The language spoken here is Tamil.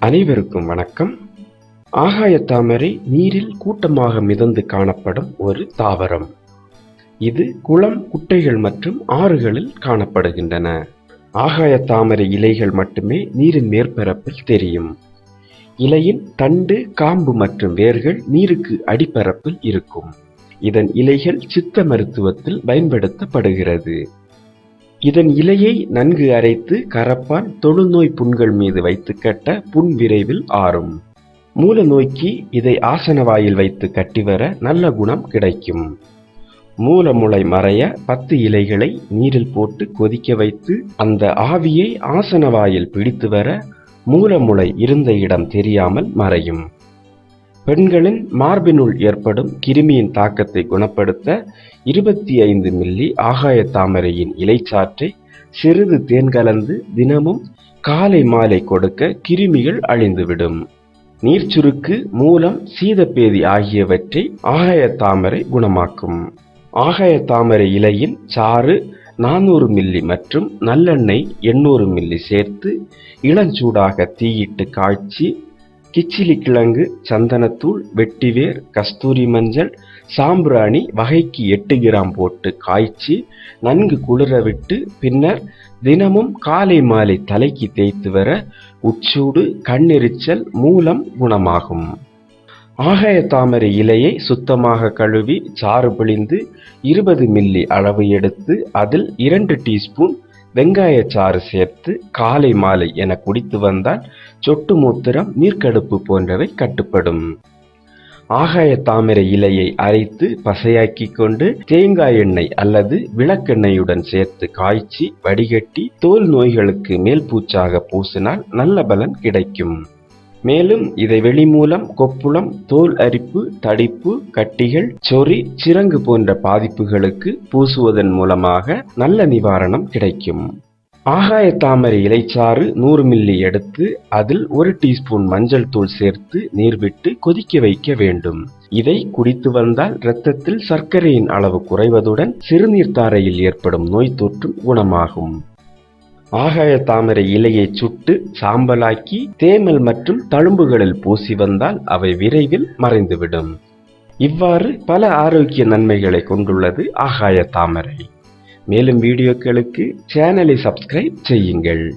அனைவருக்கும் வணக்கம். ஆகாய தாமரை நீரில் கூட்டமாக மிதந்து காணப்படும் ஒரு தாவரம். இது குளம் குட்டைகள் மற்றும் ஆறுகளில் காணப்படுகின்றன. ஆகாய தாமரை இலைகள் மட்டுமே நீரின் மேற்பரப்பில் தெரியும். இலையின் தண்டு காம்பு மற்றும் வேர்கள் நீருக்கு அடிப்பரப்பில் இருக்கும். இதன் இலைகள் சித்த மருத்துவத்தில் பயன்படுத்தப்படுகிறது. இதன் இலையை நன்கு அரைத்து கரப்பான் தொழுநோய் புண்கள் மீது வைத்து கட்ட புண் விரைவில் ஆறும். மூல நோய்க்கு இதை ஆசனவாயில் வைத்து கட்டி வர நல்ல குணம் கிடைக்கும். மூலமுளை மறைய பத்து இலைகளை நீரில் போட்டு கொதிக்க வைத்து அந்த ஆவியை ஆசனவாயில் பிடித்து வர மூலமுளை இருந்த இடம் தெரியாமல் மறையும். பெண்களின் மார்பினுள் ஏற்படும் கிருமியின் தாக்கத்தை குணப்படுத்த இருபத்தி ஐந்து மில்லி ஆகாய தாமரையின் இலைச்சாற்றை சிறிது தேன் கலந்து தினமும் காலை மாலை கொடுக்க கிருமிகள் அழிந்துவிடும். நீர்ச்சுருக்கு மூலம் சீதப்பேதி ஆகியவற்றை ஆகாய தாமரை குணமாக்கும். ஆகாய தாமரை இலையின் சாறு நானூறு மில்லி மற்றும் நல்லெண்ணெய் எண்ணூறு மில்லி சேர்த்து இளஞ்சூடாக தீயிட்டு காய்ச்சி கிச்சிலி கிழங்கு சந்தனத்தூள் வெட்டிவேர் கஸ்தூரி மஞ்சள் சாம்பிராணி வகைக்கு எட்டு கிராம் போட்டு காய்ச்சி நன்கு குளிர விட்டு பின்னர் தினமும் காலை மாலை தலைக்கு தேய்த்து வர உச்சூடு கண்ணெரிச்சல் மூலம் குணமாகும். ஆகாய தாமரை இலையை சுத்தமாக கழுவி சாறு பிழிந்து இருபது மில்லி அளவு எடுத்து அதில் இரண்டு டீஸ்பூன் வெங்காய சாறு சேர்த்து காலை மாலை என குடித்து வந்தால் சொட்டு மூத்திரம் நீர்க்கடுப்பு போன்றவை கட்டுப்படும். ஆகாய தாமரை இலையை அரைத்து பசையாக்கி கொண்டு தேங்காய் எண்ணெய் அல்லது விளக்கெண்ணெயுடன் சேர்த்து காய்ச்சி வடிகட்டி தோல் நோய்களுக்கு மேல் பூச்சாக பூசினால் நல்ல பலன் கிடைக்கும். மேலும் இதை வெளி மூலம் கொப்புளம் தோல் அரிப்பு தடிப்பு கட்டிகள் சொறி சிறங்கு போன்ற பாதிப்புகளுக்கு பூசுவதன் மூலமாக நல்ல நிவாரணம் கிடைக்கும். ஆகாய தாமரை இலைச்சாறு நூறு மில்லி எடுத்து அதில் ஒரு டீஸ்பூன் மஞ்சள் தூள் சேர்த்து நீர் விட்டு கொதிக்க வைக்க வேண்டும். இதை குடித்து வந்தால் இரத்தத்தில் சர்க்கரையின் அளவு குறைவதுடன் சிறுநீர் தாரையில் ஏற்படும் நோய் தொற்றும் குணமாகும். ஆகாய தாமரை இலையை சுட்டு சாம்பலாக்கி தேமல் மற்றும் தழும்புகளில் பூசி வந்தால் அவை விரைவில் மறைந்துவிடும். இவ்வாறு பல ஆரோக்கிய நன்மைகளை கொண்டுள்ளது ஆகாய தாமரை. மேலும் வீடியோக்களுக்கு சேனலை சப்ஸ்கிரைப் செய்யுங்கள்.